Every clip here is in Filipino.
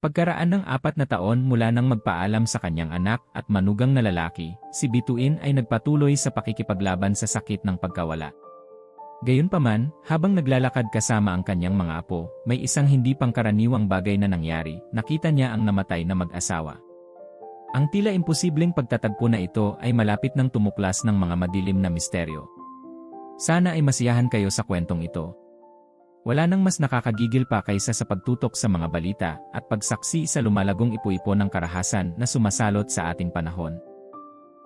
Pagkaraan ng apat na taon mula nang magpaalam sa kanyang anak at manugang na lalaki, si Bituin ay nagpatuloy sa pakikipaglaban sa sakit ng pagkawala. Gayunpaman, habang naglalakad kasama ang kanyang mga apo, may isang hindi pangkaraniwang bagay na nangyari, nakita niya ang namatay na mag-asawa. Ang tila imposibleng pagtatagpo na ito ay malapit ng tumuklas ng mga madilim na misteryo. Sana ay masiyahan kayo sa kwentong ito. Wala nang mas nakakagigil pa kaysa sa pagtutok sa mga balita at pagsaksi sa lumalagong ipo-ipo ng karahasan na sumasalot sa ating panahon.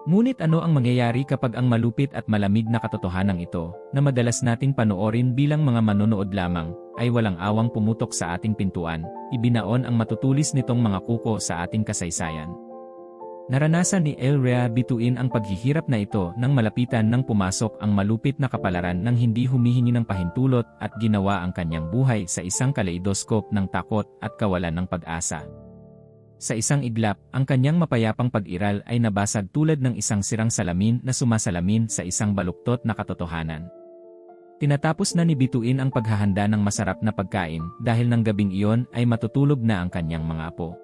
Ngunit ano ang mangyayari kapag ang malupit at malamig na katotohanan ito, na madalas nating panoorin bilang mga manonood lamang, ay walang awang pumutok sa ating pintuan, ibinaon ang matutulis nitong mga kuko sa ating kasaysayan. Naranasan ni El bituin ang paghihirap na ito nang malapitan nang pumasok ang malupit na kapalaran ng hindi humihingi ng pahintulot at ginawa ang kanyang buhay sa isang kaleidoskop ng takot at kawalan ng pag-asa. Sa isang iglap, ang kanyang mapayapang pag-iral ay nabasag tulad ng isang sirang salamin na sumasalamin sa isang baluktot na katotohanan. Tinatapos na ni Bituin ang paghahanda ng masarap na pagkain dahil ng gabing iyon ay matutulog na ang kanyang mga apo.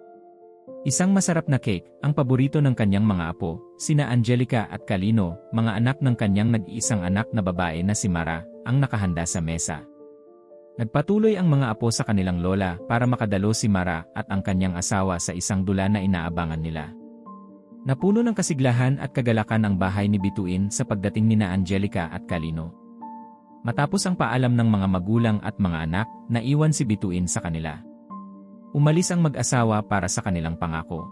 Isang masarap na cake, ang paborito ng kanyang mga apo, sina Angelica at Kalino, mga anak ng kanyang nag-iisang anak na babae na si Mara, ang nakahanda sa mesa. Nagpatuloy ang mga apo sa kanilang lola para makadalo si Mara at ang kanyang asawa sa isang dula na inaabangan nila. Napuno ng kasiglahan at kagalakan ang bahay ni Bituin sa pagdating ni na Angelica at Kalino. Matapos ang paalam ng mga magulang at mga anak, naiwan si Bituin sa kanila. Umalis ang mag-asawa para sa kanilang pangako.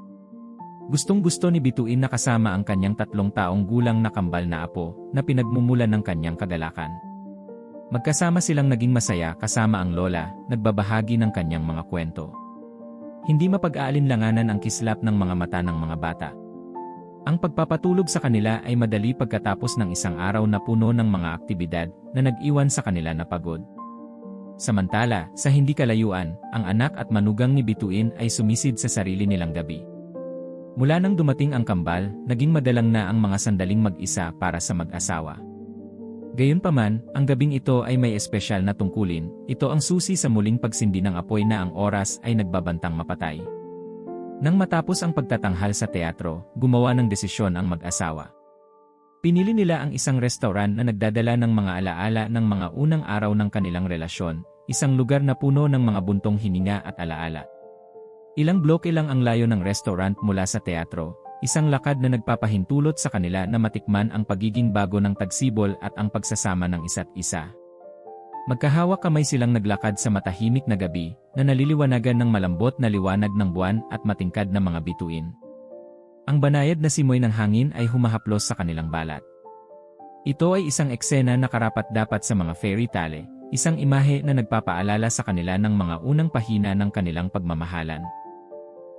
Gustong gusto ni Bituin na kasama ang kanyang tatlong taong gulang na kambal na apo na pinagmumulan ng kanyang kagalakan. Magkasama silang naging masaya kasama ang lola, nagbabahagi ng kanyang mga kwento. Hindi mapag-aalinlanganan ang kislap ng mga mata ng mga bata. Ang pagpapatulog sa kanila ay madali pagkatapos ng isang araw na puno ng mga aktibidad na nag-iwan sa kanila na pagod. Samantala, sa hindi kalayuan, ang anak at manugang ni Bituin ay sumisid sa sarili nilang gabi. Mula nang dumating ang kambal, naging madalang na ang mga sandaling mag-isa para sa mag-asawa. Gayunpaman, ang gabing ito ay may espesyal na tungkulin, ito ang susi sa muling pagsindi ng apoy na ang oras ay nagbabantang mapatay. Nang matapos ang pagtatanghal sa teatro, gumawa ng desisyon ang mag-asawa. Pinili nila ang isang restaurant na nagdadala ng mga alaala ng mga unang araw ng kanilang relasyon, isang lugar na puno ng mga buntong hininga at alaala. Ilang bloke lang ang layo ng restaurant mula sa teatro, Isang lakad na nagpapahintulot sa kanila na matikman ang pagiging bago ng tagsibol at ang pagsasama ng isa't isa. Magkahawak kamay silang naglakad sa matahimik na gabi na naliliwanagan ng malambot na liwanag ng buwan at matingkad na mga bituin. Ang banayad na simoy ng hangin ay humahaplos sa kanilang balat. Ito ay isang eksena na karapat-dapat sa mga fairy tale, isang imahe na nagpapaalala sa kanila ng mga unang pahina ng kanilang pagmamahalan.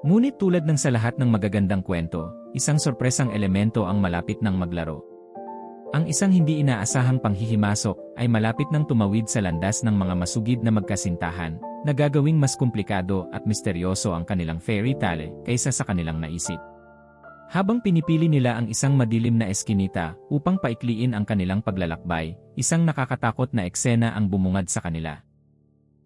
Ngunit tulad ng sa lahat ng magagandang kwento, isang sorpresang elemento ang malapit ng maglaro. Ang isang hindi inaasahang panghihimasok ay malapit ng tumawid sa landas ng mga masugid na magkasintahan, na gagawing mas komplikado at misteryoso ang kanilang fairy tale kaysa sa kanilang naisip. Habang pinipili nila ang isang madilim na eskinita upang paikliin ang kanilang paglalakbay, isang nakakatakot na eksena ang bumungad sa kanila.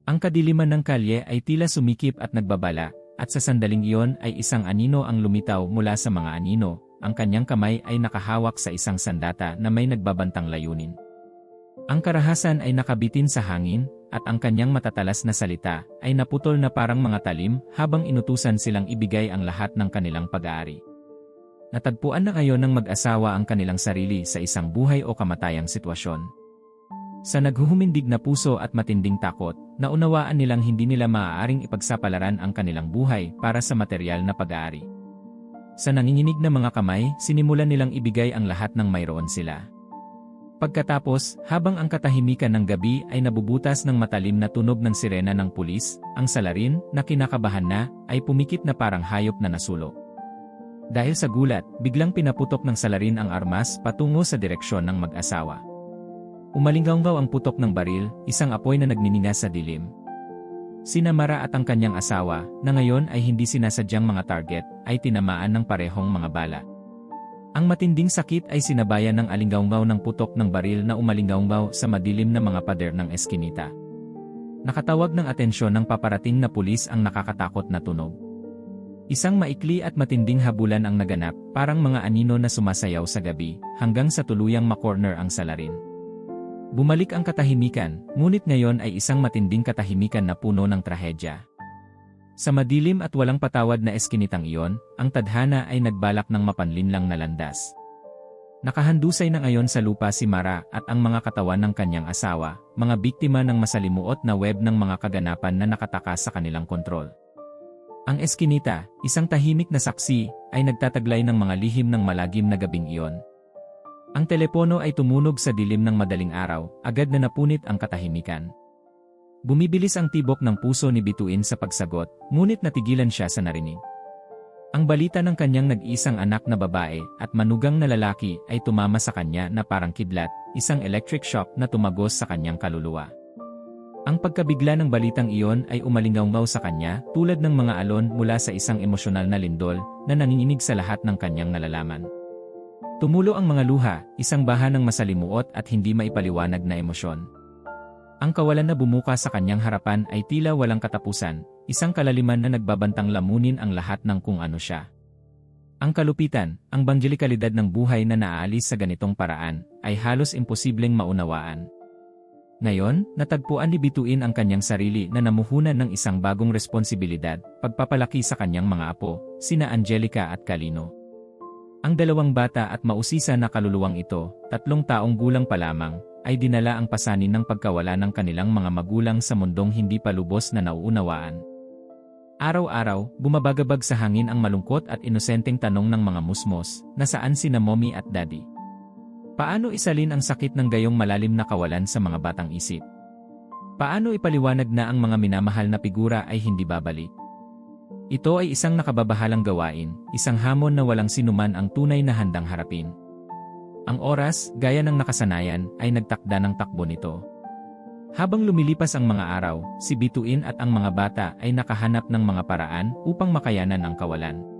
Ang kadiliman ng kalye ay tila sumikip at nagbabala, at sa sandaling iyon ay isang anino ang lumitaw mula sa mga anino, ang kanyang kamay ay nakahawak sa isang sandata na may nagbabantang layunin. Ang karahasan ay nakabitin sa hangin, at ang kanyang matatalas na salita ay naputol na parang mga talim habang inutusan silang ibigay ang lahat ng kanilang pag-aari. Natagpuan na ngayon ng mag-asawa ang kanilang sarili sa isang buhay o kamatayang sitwasyon. Sa naghuhumindig na puso at matinding takot, naunawaan nilang hindi nila maaaring ipagsapalaran ang kanilang buhay para sa material na pag-aari. Sa nanginginig na mga kamay, sinimulan nilang ibigay ang lahat ng mayroon sila. Pagkatapos, habang ang katahimikan ng gabi ay nabubutas ng matalim na tunog ng sirena ng pulis, ang salarin, na kinakabahan na, ay pumikit na parang hayop na nasulo. Dahil sa gulat, biglang pinaputok ng salarin ang armas patungo sa direksyon ng mag-asawa. Umalinggaw ang putok ng baril, isang apoy na nagniningas sa dilim. Sina Mara at ang kanyang asawa, na ngayon ay hindi sinasadyang mga target, ay tinamaan ng parehong mga bala. Ang matinding sakit ay sinabayan ng alinggaw ng putok ng baril na umalinggaw sa madilim na mga pader ng eskinita. Nakatawag ng atensyon ng paparating na pulis ang nakakatakot na tunog. Isang maikli at matinding habulan ang naganap, parang mga anino na sumasayaw sa gabi, hanggang sa tuluyang makorner ang salarin. Bumalik ang katahimikan, ngunit ngayon ay isang matinding katahimikan na puno ng trahedya. Sa madilim at walang patawad na eskinitang iyon, ang tadhana ay nagbalak ng mapanlinlang na landas. Nakahandusay na ngayon sa lupa si Mara at ang mga katawan ng kanyang asawa, mga biktima ng masalimuot na web ng mga kaganapan na nakatakas sa kanilang kontrol. Ang eskinita, isang tahimik na saksi, ay nagtataglay ng mga lihim ng malagim na gabing iyon. Ang telepono ay tumunog sa dilim ng madaling araw, agad na napunit ang katahimikan. Bumibilis ang tibok ng puso ni Bituin sa pagsagot, ngunit natigilan siya sa narinig. Ang balita ng kanyang nag-isang anak na babae at manugang na lalaki ay tumama sa kanya na parang kidlat, isang electric shock na tumagos sa kanyang kaluluwa. Ang pagkabigla ng balitang iyon ay umalingaw sa kanya tulad ng mga alon mula sa isang emosyonal na lindol na nanginginig sa lahat ng kanyang nalalaman. Tumulo ang mga luha, isang baha ng masalimuot at hindi maipaliwanag na emosyon. Ang kawalan na bumuka sa kanyang harapan ay tila walang katapusan, isang kalaliman na nagbabantang lamunin ang lahat ng kung ano siya. Ang kalupitan, ang bangjelikalidad ng buhay na naaalis sa ganitong paraan, ay halos imposibleng maunawaan. Ngayon, natagpuan ni Bituin ang kanyang sarili na namuhunan ng isang bagong responsibilidad, pagpapalaki sa kanyang mga apo, sina Angelica at Kalino. Ang dalawang bata at mausisa na kaluluwang ito, tatlong taong gulang pa lamang, ay dinala ang pasanin ng pagkawala ng kanilang mga magulang sa mundong hindi pa lubos na nauunawaan. Araw-araw, bumabagabag sa hangin ang malungkot at inosenteng tanong ng mga musmos, na saan sina mommy at daddy. Paano isalin ang sakit ng gayong malalim na kawalan sa mga batang isip? Paano ipaliwanag na ang mga minamahal na figura ay hindi babalik? Ito ay isang nakababahalang gawain, isang hamon na walang sinuman ang tunay na handang harapin. Ang oras, gaya ng nakasanayan, ay nagtakda ng takbo nito. Habang lumilipas ang mga araw, si Bituin at ang mga bata ay nakahanap ng mga paraan upang makayanan ang kawalan.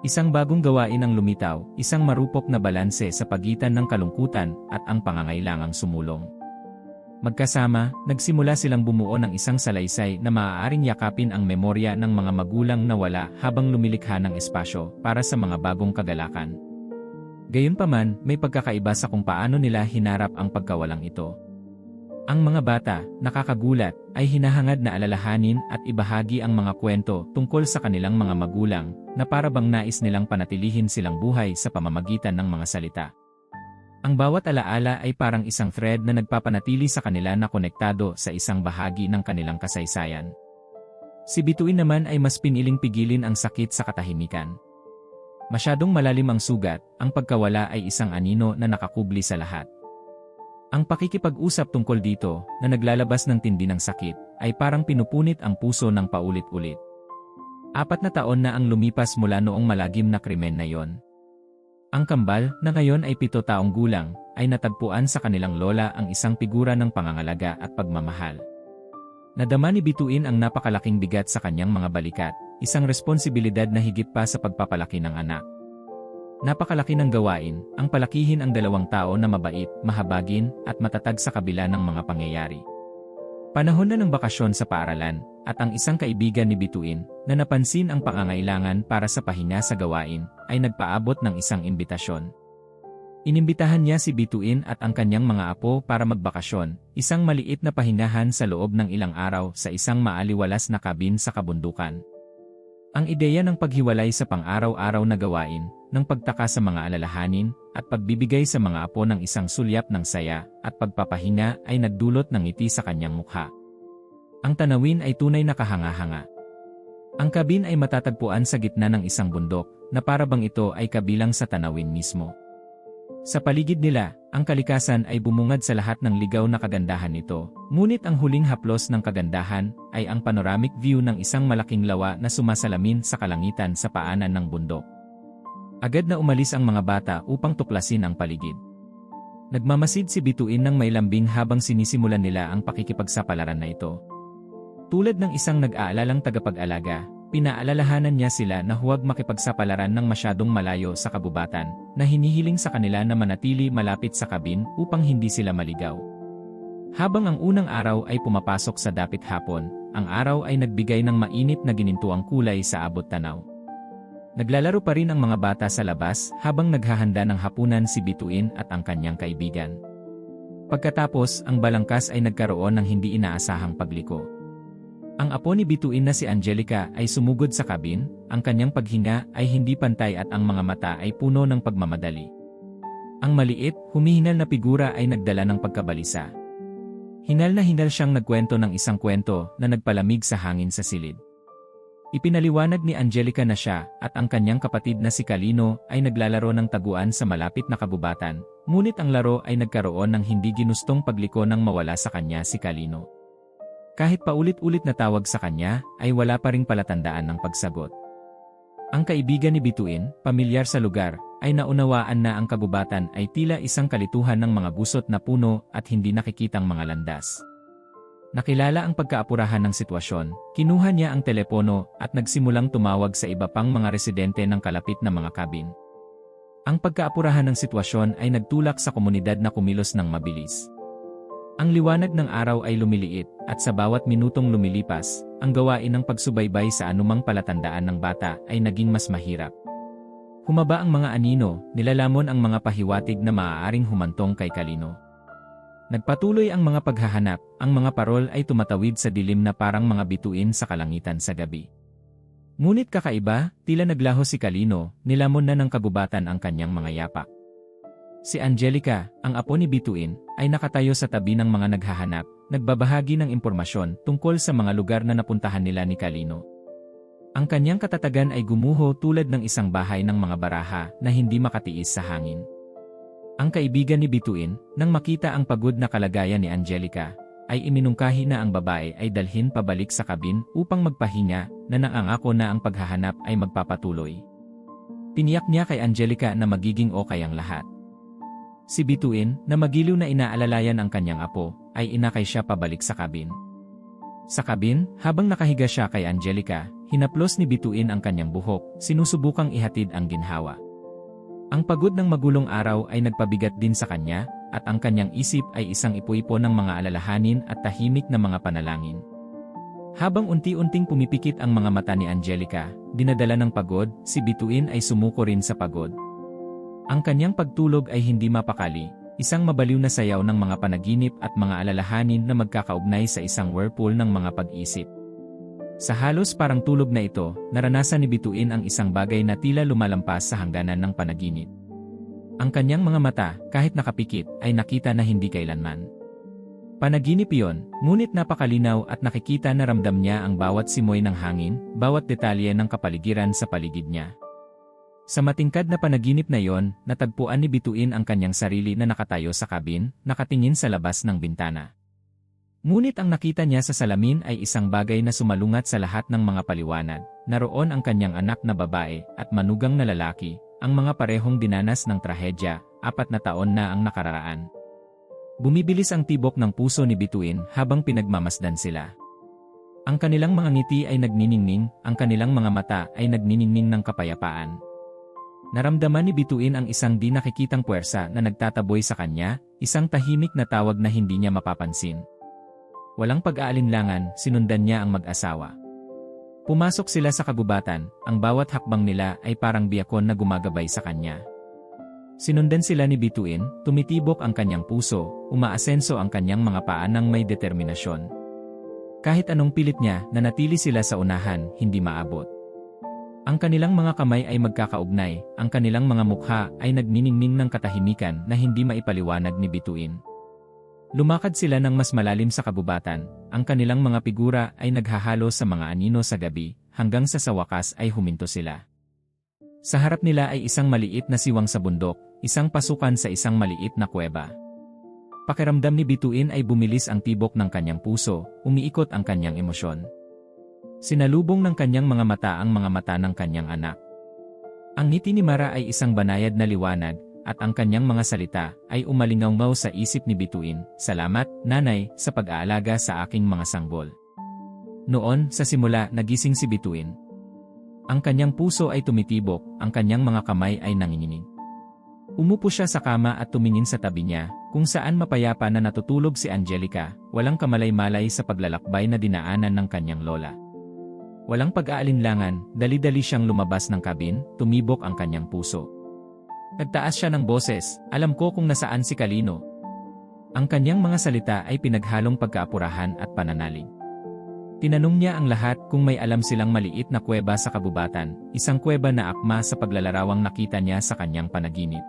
Isang bagong gawain ang lumitaw, isang marupok na balanse sa pagitan ng kalungkutan at ang pangangailangang sumulong. Magkasama, nagsimula silang bumuo ng isang salaysay na maaaring yakapin ang memorya ng mga magulang na wala habang lumilikha ng espasyo para sa mga bagong kagalakan. Gayunpaman, may pagkakaiba sa kung paano nila hinarap ang pagkawalang ito. Ang mga bata, nakakagulat, ay hinahangad na alalahanin at ibahagi ang mga kwento tungkol sa kanilang mga magulang na para bang nais nilang panatilihin silang buhay sa pamamagitan ng mga salita. Ang bawat alaala ay parang isang thread na nagpapanatili sa kanila na konektado sa isang bahagi ng kanilang kasaysayan. Si Bituin naman ay mas piniling pigilin ang sakit sa katahimikan. Masyadong malalim ang sugat, ang pagkawala ay isang anino na nakakubli sa lahat. Ang pakikipag-usap tungkol dito, na naglalabas ng tindi ng sakit, ay parang pinupunit ang puso ng paulit-ulit. Apat na taon na ang lumipas mula noong malagim na krimen na yon. Ang kambal, na ngayon ay pito taong gulang, ay natagpuan sa kanilang lola ang isang figura ng pangangalaga at pagmamahal. Nadama ni Bituin ang napakalaking bigat sa kanyang mga balikat, isang responsibilidad na higit pa sa pagpapalaki ng anak. Napakalaki ng gawain, ang palakihin ang dalawang tao na mabait, mahabagin, at matatag sa kabila ng mga pangyayari. Panahon na ng bakasyon sa paaralan, at ang isang kaibigan ni Bituin, na napansin ang pangangailangan para sa pahinga sa gawain, ay nagpaabot ng isang imbitasyon. Inimbitahan niya si Bituin at ang kanyang mga apo para magbakasyon, isang maliit na pahingahan sa loob ng ilang araw sa isang maaliwalas na kabin sa kabundukan. Ang ideya ng paghiwalay sa pang-araw-araw na gawain, ng pagtaka sa mga alalahanin, at pagbibigay sa mga apo ng isang sulyap ng saya, at pagpapahinga ay nagdulot ng ngiti sa kanyang mukha. Ang tanawin ay tunay na kahanga-hanga. Ang kabin ay matatagpuan sa gitna ng isang bundok, na para bang ito ay kabilang sa tanawin mismo. Sa paligid nila, ang kalikasan ay bumungad sa lahat ng ligaw na kagandahan nito, ngunit ang huling haplos ng kagandahan ay ang panoramic view ng isang malaking lawa na sumasalamin sa kalangitan sa paanan ng bundok. Agad na umalis ang mga bata upang tuklasin ang paligid. Nagmamasid si Bituin ng may lambing habang sinisimulan nila ang pakikipagsapalaran na ito. Tulad ng isang nag-aalalang tagapag-alaga, Pinaalalahanan niya sila na huwag makipagsapalaran ng masyadong malayo sa kabubatan, na hinihiling sa kanila na manatili malapit sa kabin upang hindi sila maligaw. Habang ang unang araw ay pumapasok sa dapit hapon, ang araw ay nagbigay ng mainit na ginintuang kulay sa abot tanaw. Naglalaro pa rin ang mga bata sa labas habang naghahanda ng hapunan si Bituin at ang kanyang kaibigan. Pagkatapos, ang balangkas ay nagkaroon ng hindi inaasahang pagliko. Ang apo ni Bituin na si Angelica ay sumugod sa kabin, ang kanyang paghinga ay hindi pantay at ang mga mata ay puno ng pagmamadali. Ang maliit, humihinal na figura ay nagdala ng pagkabalisa. Hinal na hinal siyang nagkwento ng isang kwento na nagpalamig sa hangin sa silid. Ipinaliwanag ni Angelica na siya at ang kanyang kapatid na si Kalino ay naglalaro ng taguan sa malapit na kabubatan, ngunit ang laro ay nagkaroon ng hindi ginustong pagliko nang mawala sa kanya si Kalino. Kahit paulit-ulit na tawag sa kanya, ay wala pa ring palatandaan ng pagsagot. Ang kaibigan ni Bituin, pamilyar sa lugar, ay naunawaan na ang kagubatan ay tila isang kalituhan ng mga gusot na puno at hindi nakikitang mga landas. Nakilala ang pagkaapurahan ng sitwasyon, kinuha niya ang telepono at nagsimulang tumawag sa iba pang mga residente ng kalapit na mga kabin. Ang pagkaapurahan ng sitwasyon ay nagtulak sa komunidad na kumilos ng mabilis. Ang liwanag ng araw ay lumiliit at sa bawat minutong lumilipas, ang gawain ng pagsubaybay sa anumang palatandaan ng bata ay naging mas mahirap. Humaba ang mga anino, nilalamon ang mga pahiwatig na maaaring humantong kay Kalino. Nagpatuloy ang mga paghahanap, ang mga parol ay tumatawid sa dilim na parang mga bituin sa kalangitan sa gabi. Ngunit kakaiba, tila naglaho si Kalino, nilamon na ng kagubatan ang kanyang mga yapak. Si Angelica, ang apo ni Bituin, ay nakatayo sa tabi ng mga naghahanap, nagbabahagi ng impormasyon tungkol sa mga lugar na napuntahan nila ni Kalino. Ang kanyang katatagan ay gumuho tulad ng isang bahay ng mga baraha na hindi makatiis sa hangin. Ang kaibigan ni Bituin, nang makita ang pagod na kalagayan ni Angelica, ay iminungkahi na ang babae ay dalhin pabalik sa kabin upang magpahinga na nangangako na ang paghahanap ay magpapatuloy. Tiniyak niya kay Angelica na magiging okay ang lahat. Si Bituin, na magiliw na inaalalayan ang kanyang apo, ay inakay siya pabalik sa kabin. Sa kabin, habang nakahiga siya kay Angelica, hinaplos ni Bituin ang kanyang buhok, sinusubukang ihatid ang ginhawa. Ang pagod ng magulong araw ay nagpabigat din sa kanya, at ang kanyang isip ay isang ipuipo ng mga alalahanin at tahimik na mga panalangin. Habang unti-unting pumipikit ang mga mata ni Angelica, dinadala ng pagod, si Bituin ay sumuko rin sa pagod. Ang kanyang pagtulog ay hindi mapakali, isang mabaliw na sayaw ng mga panaginip at mga alalahanin na magkakaugnay sa isang whirlpool ng mga pag-isip. Sa halos parang tulog na ito, naranasan ni Bituin ang isang bagay na tila lumalampas sa hangganan ng panaginip. Ang kanyang mga mata, kahit nakapikit, ay nakita na hindi kailanman. Panaginip iyon, ngunit napakalinaw at nakikita na ramdam niya ang bawat simoy ng hangin, bawat detalye ng kapaligiran sa paligid niya. Sa matingkad na panaginip na iyon, natagpuan ni Bituin ang kanyang sarili na nakatayo sa kabin, nakatingin sa labas ng bintana. Ngunit ang nakita niya sa salamin ay isang bagay na sumalungat sa lahat ng mga paliwanag. Naroon ang kanyang anak na babae at manugang na lalaki, ang mga parehong dinanas ng trahedya, apat na taon na ang nakararaan. Bumibilis ang tibok ng puso ni Bituin habang pinagmamasdan sila. Ang kanilang mga ngiti ay nagniningning, ang kanilang mga mata ay nagniningning ng kapayapaan. Naramdaman ni Bituin ang isang di nakikitang puwersa na nagtataboy sa kanya, isang tahimik na tawag na hindi niya mapapansin. Walang pag-aalinlangan, sinundan niya ang mag-asawa. Pumasok sila sa kagubatan, ang bawat hakbang nila ay parang biyakon na gumagabay sa kanya. Sinundan sila ni Bituin, tumitibok ang kanyang puso, umaasenso ang kanyang mga paa ng may determinasyon. Kahit anong pilit niya, nanatili sila sa unahan, hindi maabot. Ang kanilang mga kamay ay magkakaugnay, ang kanilang mga mukha ay nagniningning ng katahimikan na hindi maipaliwanag ni Bituin. Lumakad sila ng mas malalim sa kabubatan, ang kanilang mga figura ay naghahalo sa mga anino sa gabi, hanggang sa sa wakas ay huminto sila. Sa harap nila ay isang maliit na siwang sa bundok, isang pasukan sa isang maliit na kuweba. Pakiramdam ni Bituin ay bumilis ang tibok ng kanyang puso, umiikot ang kanyang emosyon. Sinalubong ng kanyang mga mata ang mga mata ng kanyang anak. Ang ngiti ni Mara ay isang banayad na liwanag, at ang kanyang mga salita ay umalingaw sa isip ni Bituin, Salamat, nanay, sa pag-aalaga sa aking mga sanggol. Noon, sa simula, nagising si Bituin. Ang kanyang puso ay tumitibok, ang kanyang mga kamay ay nanginginig. Umupo siya sa kama at tumingin sa tabi niya, kung saan mapayapa na natutulog si Angelica, walang kamalay-malay sa paglalakbay na dinaanan ng kanyang lola. Walang pag-aalinlangan, dali-dali siyang lumabas ng kabin, tumibok ang kanyang puso. Nagtaas siya ng boses, alam ko kung nasaan si Kalino. Ang kanyang mga salita ay pinaghalong pagkaapurahan at pananalig. Tinanong niya ang lahat kung may alam silang maliit na kuweba sa kabubatan, isang kuweba na akma sa paglalarawang nakita niya sa kanyang panaginip.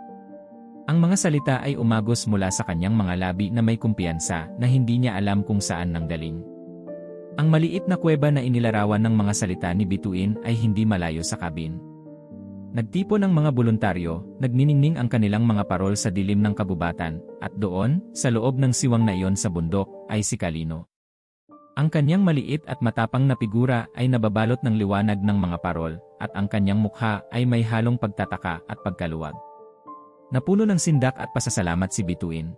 Ang mga salita ay umagos mula sa kanyang mga labi na may kumpiyansa na hindi niya alam kung saan nanggaling. Ang maliit na kuweba na inilarawan ng mga salita ni Bituin ay hindi malayo sa kabin. Nagtipo ng mga voluntaryo, nagniningning ang kanilang mga parol sa dilim ng kabubatan, at doon, sa loob ng siwang na iyon sa bundok, ay si Kalino. Ang kanyang maliit at matapang na figura ay nababalot ng liwanag ng mga parol, at ang kanyang mukha ay may halong pagtataka at pagkaluwag. Napuno ng sindak at pasasalamat si Bituin.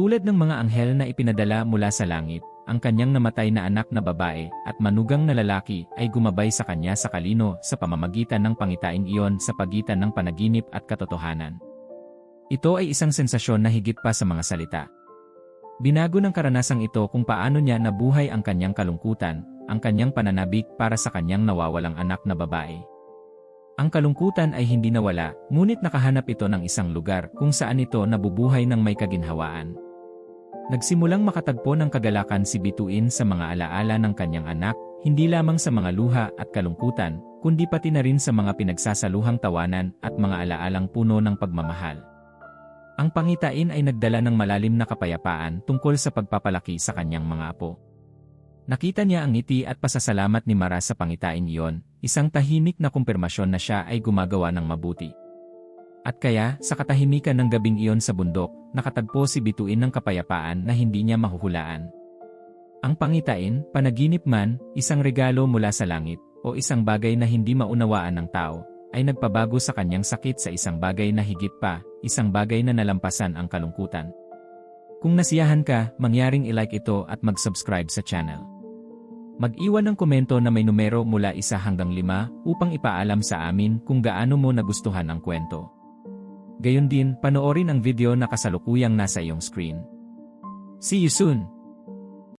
Tulad ng mga anghel na ipinadala mula sa langit, ang kanyang namatay na anak na babae at manugang na lalaki ay gumabay sa kanya sa kalino sa pamamagitan ng pangitain iyon sa pagitan ng panaginip at katotohanan. Ito ay isang sensasyon na higit pa sa mga salita. Binago ng karanasang ito kung paano niya nabuhay ang kanyang kalungkutan, ang kanyang pananabik para sa kanyang nawawalang anak na babae. Ang kalungkutan ay hindi nawala, ngunit nakahanap ito ng isang lugar kung saan ito nabubuhay ng may kaginhawaan. Nagsimulang makatagpo ng kagalakan si Bituin sa mga alaala ng kanyang anak, hindi lamang sa mga luha at kalungkutan, kundi pati na rin sa mga pinagsasaluhang tawanan at mga alaalang puno ng pagmamahal. Ang pangitain ay nagdala ng malalim na kapayapaan tungkol sa pagpapalaki sa kanyang mga apo. Nakita niya ang ngiti at pasasalamat ni Mara sa pangitain iyon, isang tahimik na kumpirmasyon na siya ay gumagawa ng mabuti. At kaya, sa katahimikan ng gabing iyon sa bundok, nakatagpo si Bituin ng kapayapaan na hindi niya mahuhulaan. Ang pangitain, panaginip man, isang regalo mula sa langit, o isang bagay na hindi maunawaan ng tao, ay nagpabago sa kanyang sakit sa isang bagay na higit pa, isang bagay na nalampasan ang kalungkutan. Kung nasiyahan ka, mangyaring ilike ito at mag-subscribe sa channel. Mag-iwan ng komento na may numero mula isa hanggang lima upang ipaalam sa amin kung gaano mo nagustuhan ang kwento. Gayon din, panoorin ang video na kasalukuyang nasa iyong screen. See you soon!